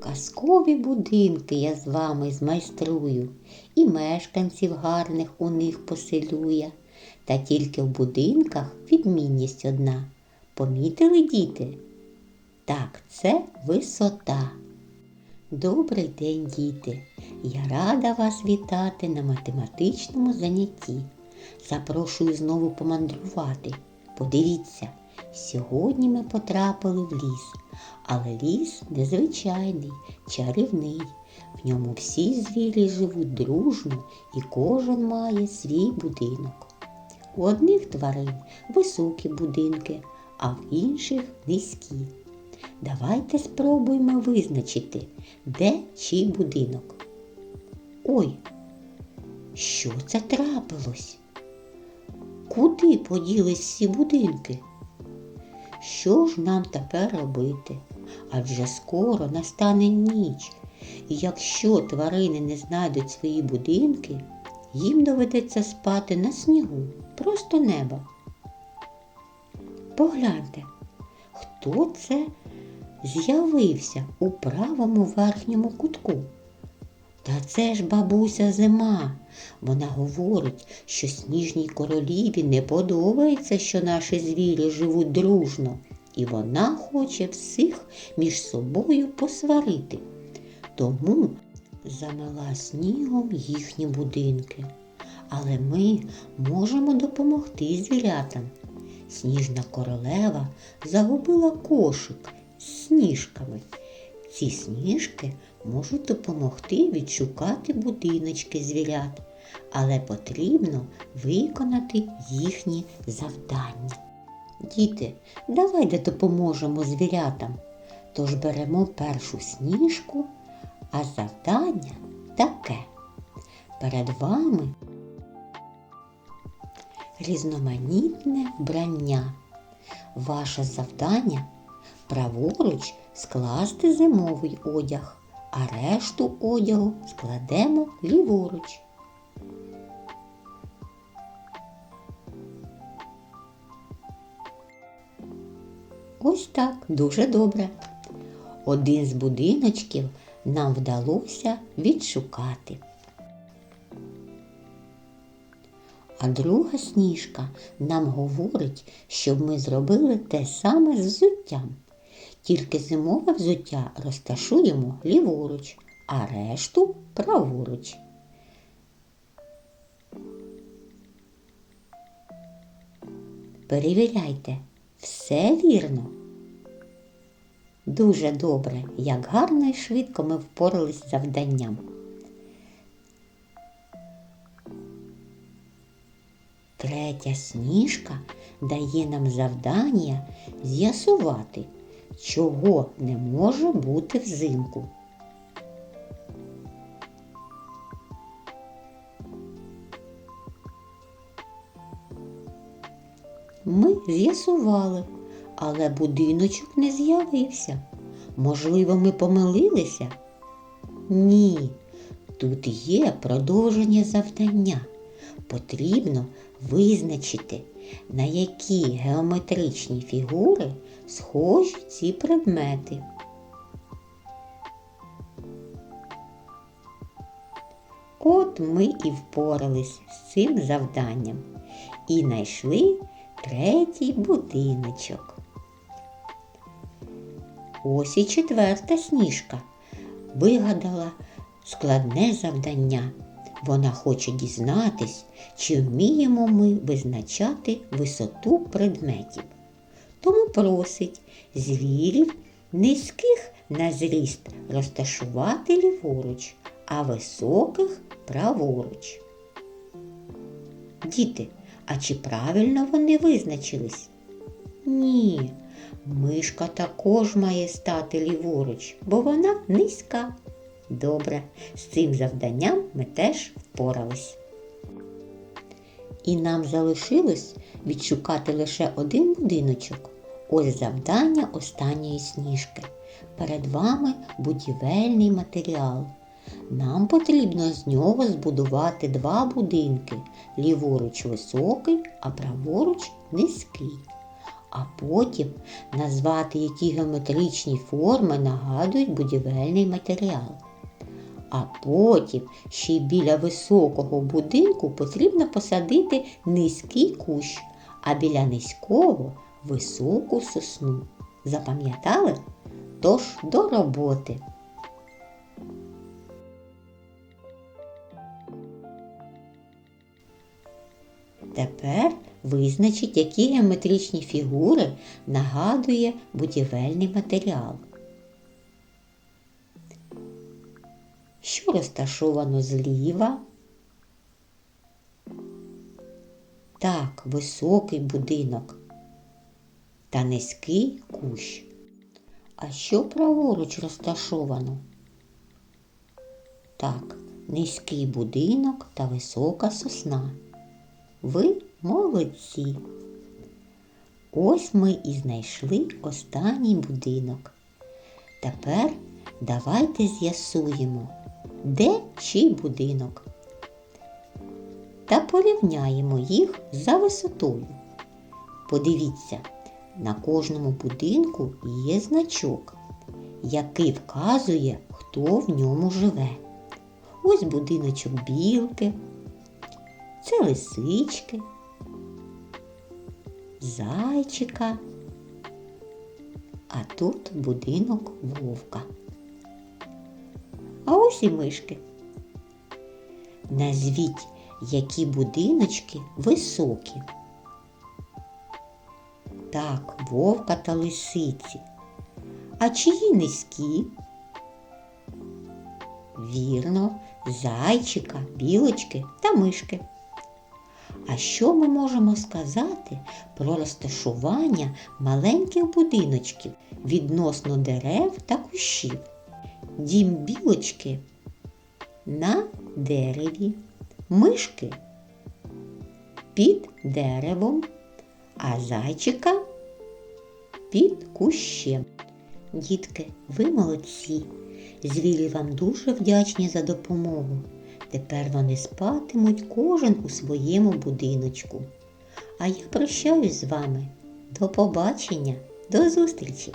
Казкові будинки я з вами змайструю, і мешканців гарних у них поселюя. Та тільки в будинках відмінність одна. Помітили діти? Так, це висота. Добрий день, діти! Я рада вас вітати на математичному занятті. Запрошую знову помандрувати. Подивіться, сьогодні ми потрапили в ліс, але ліс незвичайний, чарівний. В ньому всі звірі живуть дружно і кожен має свій будинок. У одних тварин високі будинки, а в інших низькі. Давайте спробуємо визначити, де чий будинок. Ой, що це трапилось? Куди поділись всі будинки? Що ж нам тепер робити? Адже скоро настане ніч, і якщо тварини не знайдуть свої будинки, їм доведеться спати на снігу, просто неба. Погляньте, хто це з'явився у правому верхньому кутку? Та це ж бабуся зима. Вона говорить, що сніжній короліві не подобається, що наші звірі живуть дружно, і вона хоче всіх між собою посварити. Тому замела снігом їхні будинки. Але ми можемо допомогти звірятам. Сніжна королева загубила кошик з сніжками. Ці сніжки можуть допомогти відшукати будиночки звірят, але потрібно виконати їхні завдання. Діти, давайте допоможемо звірятам. Тож беремо першу сніжку, а завдання таке. Перед вами різноманітне вбрання. Ваше завдання праворуч скласти зимовий одяг, а решту одягу складемо ліворуч. Ось так, дуже добре. Один з будиночків нам вдалося відшукати. А друга сніжка нам говорить, щоб ми зробили те саме з взуттям. Тільки зимове взуття розташуємо ліворуч, а решту праворуч. Перевіряйте, все вірно. Дуже добре, як гарно і швидко ми впорались з завданням. Третя сніжка дає нам завдання з'ясувати, чого не може бути взимку. Ми з'ясували, але будиночок не з'явився. Можливо, ми помилилися? Ні, тут є продовження завдання. Потрібно визначити, на які геометричні фігури схожі ці предмети. От ми і впорались з цим завданням і знайшли третій будиночок. Ось і четверта сніжка вигадала складне завдання. Вона хоче дізнатись, чи вміємо ми визначати висоту предметів. Тому просить звірів низьких на зріст розташувати ліворуч, а високих праворуч. Діти, а чи правильно вони визначились? Ні, мишка також має стати ліворуч, бо вона низька. Добре, з цим завданням ми теж впорались. І нам залишилось відшукати лише один будиночок. Ось завдання останньої сніжки. Перед вами будівельний матеріал. Нам потрібно з нього збудувати два будинки. Ліворуч високий, а праворуч низький. а потім назвати, які геометричні форми нагадують будівельний матеріал. А потім ще й біля високого будинку потрібно посадити низький кущ, а біля низького високу сосну. Запам'ятали? Тож до роботи. Тепер визначить, які геометричні фігури нагадує будівельний матеріал. Розташовано зліва? Так, високий будинок та низький кущ. А що праворуч розташовано? Так, низький будинок та висока сосна. Ви молодці. Ось ми і знайшли останній будинок. Тепер давайте з'ясуємо, де чий будинок. Та порівняємо їх за висотою. Подивіться, на кожному будинку є значок, який вказує, хто в ньому живе. Ось будиночок білки, це лисички, зайчика, а тут будинок вовка. А ось і мишки. Назвіть, які будиночки високі. Так, вовка та лисиці. А чиї низькі? Вірно, зайчика, білочки та мишки. А що ми можемо сказати про розташування маленьких будиночків відносно дерев та кущів? Дім білочки на дереві, мишки під деревом, а зайчика під кущем. Дітки, ви молодці. Звірі вам дуже вдячні за допомогу. Тепер вони спатимуть кожен у своєму будиночку. А я прощаюсь з вами. До побачення, до зустрічі!